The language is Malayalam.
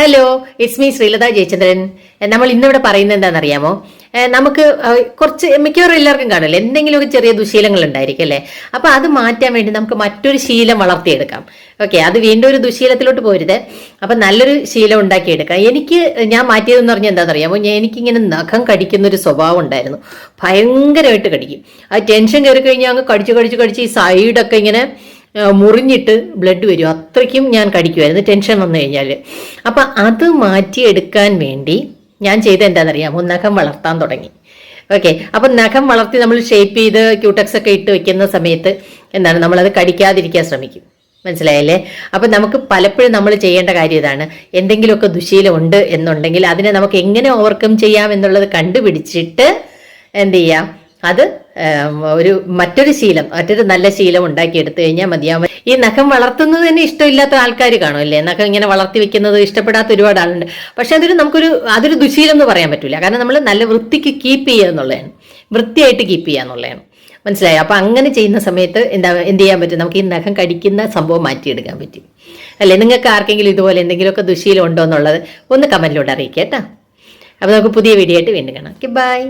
Hello it's me Sreelatha Jayachandran. നമ്മൾ ഇന്നിവിടെ പറയുന്നത് എന്താണെന്നറിയാമോ? നമുക്ക് കുറച്ച് മിക്കവാറും എല്ലാവർക്കും കാണില്ല എന്തെങ്കിലുമൊക്കെ ചെറിയ ദുശീലങ്ങൾ ഉണ്ടായിരിക്കും അല്ലേ? അപ്പൊ അത് മാറ്റാൻ വേണ്ടി നമുക്ക് മറ്റൊരു ശീലം വളർത്തിയെടുക്കാം. ഓക്കെ അത് വീണ്ടും ഒരു ദുശീലത്തിലോട്ട് പോരുത്. അപ്പൊ നല്ലൊരു ശീലം ഉണ്ടാക്കിയെടുക്കാം. എനിക്ക് ഞാൻ മാറ്റിയതെന്ന് പറഞ്ഞാൽ എന്താണെന്നറിയാമോ? ഞാൻ എനിക്കിങ്ങനെ നഖം കടിക്കുന്ന ഒരു സ്വഭാവം ഉണ്ടായിരുന്നു. ഭയങ്കരമായിട്ട് കടിക്കും. ആ ടെൻഷൻ കയറി കഴിഞ്ഞാൽ അങ്ങ് കടിച്ച് കടിച്ച് കടിച്ച് ഈ സൈഡൊക്കെ ഇങ്ങനെ മുറിഞ്ഞിട്ട് ബ്ലഡ് വരും. അത്രയ്ക്കും ഞാൻ കടിക്കുമായിരുന്നു ടെൻഷൻ വന്നു കഴിഞ്ഞാൽ അപ്പം അത് മാറ്റിയെടുക്കാൻ വേണ്ടി ഞാൻ ചെയ്ത എന്താണെന്നറിയാമോ? നഖം വളർത്താൻ തുടങ്ങി. ഓക്കെ അപ്പം നഖം വളർത്തി നമ്മൾ ഷേപ്പ് ചെയ്ത് ക്യൂട്ടക്സ് ഒക്കെ ഇട്ട് വെക്കുന്ന സമയത്ത് എന്താണ്? നമ്മളത് കടിക്കാതിരിക്കാൻ ശ്രമിക്കും. മനസ്സിലായല്ലേ? അപ്പം നമുക്ക് പലപ്പോഴും നമ്മൾ ചെയ്യേണ്ട കാര്യം ഇതാണ്. എന്തെങ്കിലുമൊക്കെ ദുശീലമുണ്ട് എന്നുണ്ടെങ്കിൽ അതിനെ നമുക്ക് എങ്ങനെ ഓവർകം ചെയ്യാം എന്നുള്ളത് കണ്ടുപിടിച്ചിട്ട് എന്ത് ചെയ്യാം? അത് ഒരു മറ്റൊരു ശീലം മറ്റൊരു നല്ല ശീലം ഉണ്ടാക്കിയെടുത്തു കഴിഞ്ഞാൽ മതിയാവും. ഈ നഖം വളർത്തുന്നത് തന്നെ ഇഷ്ടമില്ലാത്ത ആൾക്കാർ കാണുമല്ലേ നഖം ഇങ്ങനെ വളർത്തി വെക്കുന്നത് ഇഷ്ടപ്പെടാത്ത ഒരുപാട് ആളുണ്ട്. പക്ഷെ അതൊരു നമുക്കൊരു അതൊരു ദുശീലം എന്ന് പറയാൻ പറ്റില്ല കാരണം നമ്മൾ നല്ല വൃത്തിക്ക് കീപ്പ് ചെയ്യുക എന്നുള്ളതാണ്. വൃത്തിയായിട്ട് കീപ്പ് ചെയ്യുക എന്നുള്ളതാണ്. മനസ്സിലായോ? അപ്പൊ അങ്ങനെ ചെയ്യുന്ന സമയത്ത് എന്താ എന്ത് ചെയ്യാൻ പറ്റും? നമുക്ക് ഈ നഖം കടിക്കുന്ന സംഭവം മാറ്റിയെടുക്കാൻ പറ്റും. അല്ലെ? നിങ്ങൾക്ക് ആർക്കെങ്കിലും ഇതുപോലെ എന്തെങ്കിലുമൊക്കെ ദുശീലം ഉണ്ടോ എന്നുള്ളത് ഒന്ന് കമന്റിലൂടെ അറിയിക്കാം കേട്ടോ. അപ്പൊ നമുക്ക് പുതിയ വീഡിയോ ആയിട്ട് വീണ്ടും കാണാം. Okay bye